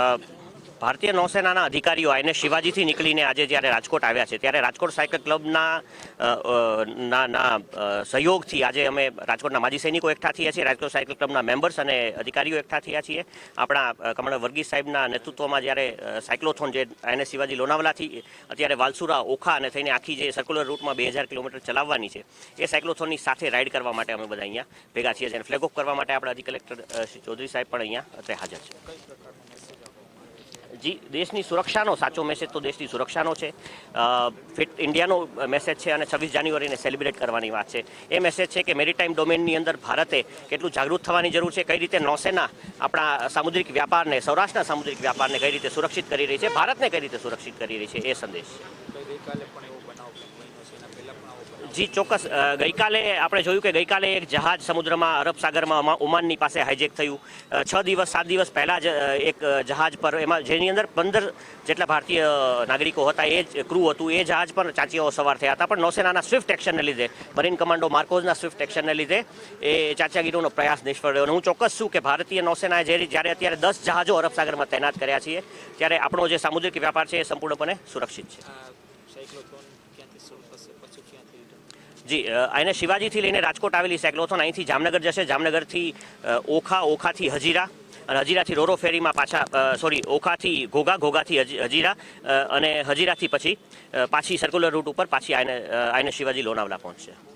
Uh, ભારતીય નૌસેનાના અધિકારીઓ આઈને શિવાજીથી નીકળીને આજે જ્યારે રાજકોટ આવ્યા છે, ત્યારે રાજકોટ સાયકલ ક્લબના ના સહયોગથી આજે અમે રાજકોટના માજી સૈનિકો એકઠા થયા છીએ, રાજકોટ સાયકલ ક્લબના મેમ્બર્સ અને અધિકારીઓ એકઠા થયા છીએ. આપણા કમળ વર્ગીસ સાહેબના નેતૃત્વમાં જ્યારે સાયક્લોથોન જે આઈને શિવાજી લોનાવલાથી, અત્યારે વાલસુરા, ઓખા અને થઈને આખી જે સર્ક્યુલર રૂટમાં બે હજાર કિલોમીટર ચલાવવાની છે, એ સાયક્લોથોનની સાથે રાઈડ કરવા માટે અમે બધા અહીંયા ભેગા છીએ અને ફ્લેગ ઓફ કરવા માટે આપણા અધિક કલેક્ટર શ્રી ચૌધરી સાહેબ પણ અહીંયા અત્યારે હાજર છે. જી, દેશની સુરક્ષાનો સાચો મેસેજ તો દેશની સુરક્ષાનો છે. ફિટ ઇન્ડિયાનો મેસેજ છે અને છવ્વીસ જાન્યુઆરીને સેલિબ્રેટ કરવાની વાત છે. એ મેસેજ છે કે મેરીટાઈમ ડોમેનની અંદર ભારતે કેટલું જાગૃત થવાની જરૂર છે, કઈ રીતે નૌસેના આપણા સામુદ્રિક વ્યાપારને, સૌરાષ્ટ્રના સામુદ્રિક વ્યાપારને કઈ રીતે સુરક્ષિત કરી રહી છે, ભારતને કઈ રીતે સુરક્ષિત કરી રહી છે એ સંદેશ છે. જી, ચોક્કસ. ગઈકાલે આપણે જોયું કે ગઈકાલે એક જહાજ સમુદ્રમાં, અરબ સાગરમાં ઓમા- ઓમાનની પાસે હાઇજેક થયું. છ દિવસ, સાત દિવસ પહેલાં જ એક જહાજ પર એમાં જેની અંદર પંદર જેટલા ભારતીય નાગરિકો હતા, એ જ ક્રૂ હતું, એ જહાજ પર ચાંચિયાઓ સવાર થયા હતા. પણ નૌસેનાના સ્વિફ્ટ એક્શનને લીધે મરીન કમાન્ડો માર્કોઝના સ્વિફ્ટ એક્શનને લીધે, એ ચાચાગીરીનો પ્રયાસ નિષ્ફળ રહ્યો. અને હું ચોક્કસ છું કે ભારતીય નૌસેનાએ જે જ્યારે અત્યારે દસ જહાજો અરબ સાગરમાં તૈનાત કર્યા છીએ, ત્યારે આપણો જે સામુદ્રિક વ્યાપાર છે, એ સંપૂર્ણપણે સુરક્ષિત છે? જી એને શિવાજીથી લઈને રાજકોટ આવેલી સાયક્લોથોન અહીંથી જામનગર જશે. જામનગરથી ઓખા, ઓખાથી હજીરા હજીરાથી રોરો ફેરીમાં પાછા સોરી ઓખાથી ઘોઘા, ઘોઘાથી હજી- હજીરા અને હજીરાથી પછી પાછી સર્ક્યુલર રૂટ ઉપર પાછી આઈને આઈને શિવાજી લોનાવલા પહોંચશે.